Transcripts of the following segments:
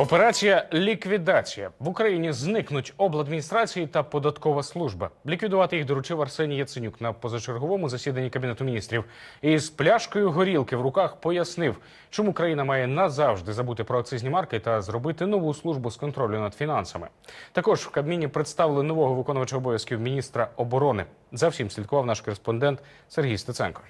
Операція ліквідація в Україні зникнуть обладміністрації та податкова служба. Ліквідувати їх доручив Арсеній Яценюк на позачерговому засіданні кабінету міністрів. І з пляшкою горілки в руках пояснив, чому країна має назавжди забути про акцизні марки та зробити нову службу з контролю над фінансами. Також в Кабміні представили нового виконувача обов'язків міністра оборони. За всім слідкував наш кореспондент Сергій Стеценко.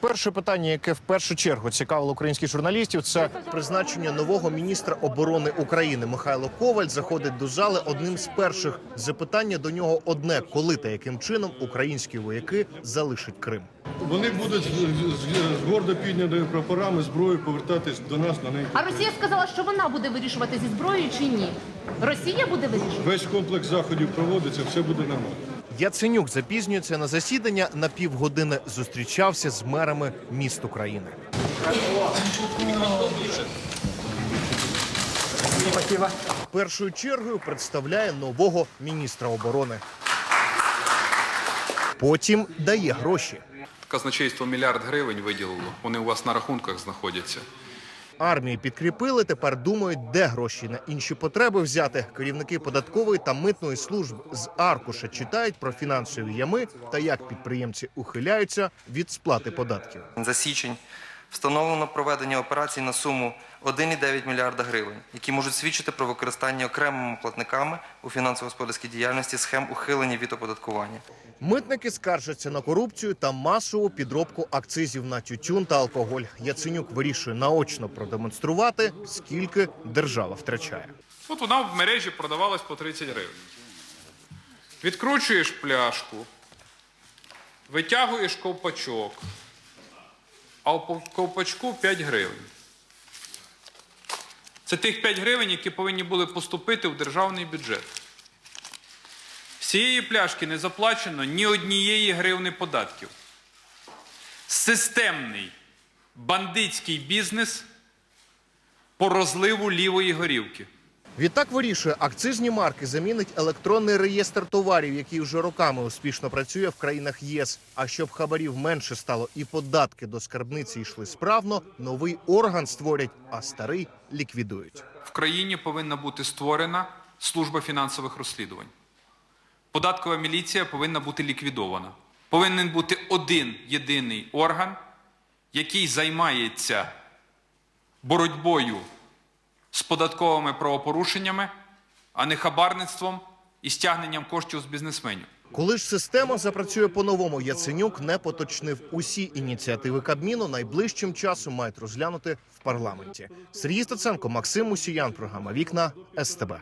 Перше питання, яке в першу чергу цікавило українських журналістів, це призначення нового міністра оборони України. Михайло Коваль заходить до зали. Одним з перших запитання до нього одне: коли та яким чином українські вояки залишать Крим. Вони будуть з, гордо піднятими прапорами зброєю повертатись до нас на неї. А Росія сказала, що вона буде вирішувати зі зброєю чи ні. Росія буде вирішувати. Весь комплекс заходів проводиться, все буде нормально. Яценюк запізнюється на засідання. На півгодини зустрічався з мерами міст України. Першою чергою представляє нового міністра оборони. Потім дає гроші. Казначейство мільярд гривень виділило. Вони у вас на рахунках знаходяться. Армії підкріпили. Тепер думають, де гроші на інші потреби взяти. Керівники податкової та митної служб з аркуша читають про фінансові ями та як підприємці ухиляються від сплати податків. За січень встановлено проведення операцій на суму 1,9 мільярда гривень, які можуть свідчити про використання окремими платниками у фінансово-господарській діяльності схем ухилення від оподаткування. Митники скаржаться на корупцію та масову підробку акцизів на тютюн та алкоголь. Яценюк вирішує наочно продемонструвати, скільки держава втрачає. От вона в мережі продавалась по 30 гривень. Відкручуєш пляшку, витягуєш ковпачок, а в ковпачку 5 гривень. Це тих 5 гривень, які повинні були поступити в державний бюджет. З цієї пляшки не заплачено ні однієї гривни податків. Системний бандитський бізнес по розливу лівої горівки. Відтак вирішує, акцизні марки замінить електронний реєстр товарів, який вже роками успішно працює в країнах ЄС. А щоб хабарів менше стало і податки до скарбниці йшли справно, новий орган створять, а старий ліквідують. В країні повинна бути створена служба фінансових розслідувань. Податкова міліція повинна бути ліквідована. Повинен бути один єдиний орган, який займається боротьбою з податковими правопорушеннями, а не хабарництвом і стягненням коштів з бізнесменів. Коли ж система запрацює по-новому, Яценюк не поточнив усі ініціативи Кабміну. Найближчим часом мають розглянути в парламенті. Сергій Стаценко, Максим Мусіян, програма Вікна СТБ.